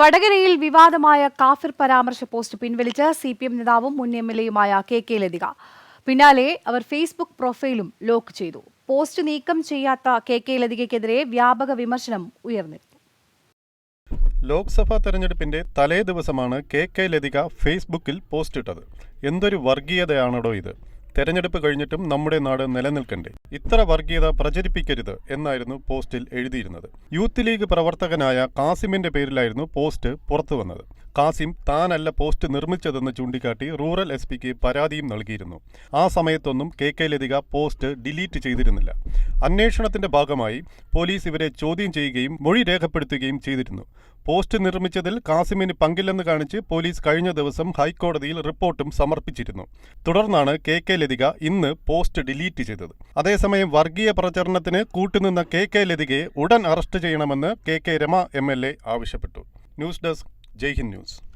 വടകരയിൽ വിവാദമായ കാഫിർ പരാമർശ പോസ്റ്റ് പിൻവലിച്ച് സി പി എം നേതാവും മുൻ എം എൽ എയുമായ കെ കെ ലതിക. പിന്നാലെ അവർ ഫേസ്ബുക്ക് പ്രൊഫൈലും ലോക്ക് ചെയ്തു. പോസ്റ്റ് നീക്കം ചെയ്യാത്ത കെ കെ ലതികയ്ക്കെതിരെ വ്യാപക വിമർശനം ഉയർന്നിരുന്നു. ലോക്സഭാ തെരഞ്ഞെടുപ്പിന്റെ തലേ ദിവസമാണ് കെ കെ ലതിക ഫേസ്ബുക്കിൽ പോസ്റ്റ് ഇട്ടത് എന്തൊരു വർഗീയതയാണോ ഇത്? തെരഞ്ഞെടുപ്പ് കഴിഞ്ഞിട്ടും നമ്മുടെ നാട് നിലനിൽക്കണ്ടേ? ഇത്ര വർഗീയത പ്രചരിപ്പിക്കരുത് എന്നായിരുന്നു പോസ്റ്റിൽ എഴുതിയിരുന്നത്. യൂത്ത് ലീഗ് പ്രവർത്തകനായ കാസിമിന്റെ പേരിലായിരുന്നു പോസ്റ്റ് പുറത്തു വന്നത്. കാസിം താനല്ല പോസ്റ്റ് നിർമ്മിച്ചതെന്ന് ചൂണ്ടിക്കാട്ടി റൂറൽ എസ് പിക്ക് പരാതിയും നൽകിയിരുന്നു. ആ സമയത്തൊന്നും K K Lathika post delete ചെയ്തിരുന്നില്ല. അന്വേഷണത്തിന്റെ ഭാഗമായി പോലീസ് ഇവരെ ചോദ്യം ചെയ്യുകയും മൊഴി രേഖപ്പെടുത്തുകയും ചെയ്തിരുന്നു. പോസ്റ്റ് നിർമ്മിച്ചതിൽ കാസിമിന് പങ്കില്ലെന്ന് കാണിച്ച് പോലീസ് കഴിഞ്ഞ ദിവസം ഹൈക്കോടതിയിൽ റിപ്പോർട്ടും സമർപ്പിച്ചിരുന്നു. തുടർന്നാണ് കെ കെ ലതിക ഇന്ന് പോസ്റ്റ് ഡിലീറ്റ് ചെയ്തത്. അതേസമയം വർഗീയ പ്രചരണത്തിന് കൂട്ടുനിന്ന കെ കെ ലതികയെ ഉടൻ അറസ്റ്റ് ചെയ്യണമെന്ന് കെ കെ രമ എം ആവശ്യപ്പെട്ടു. News desk Jaihind news.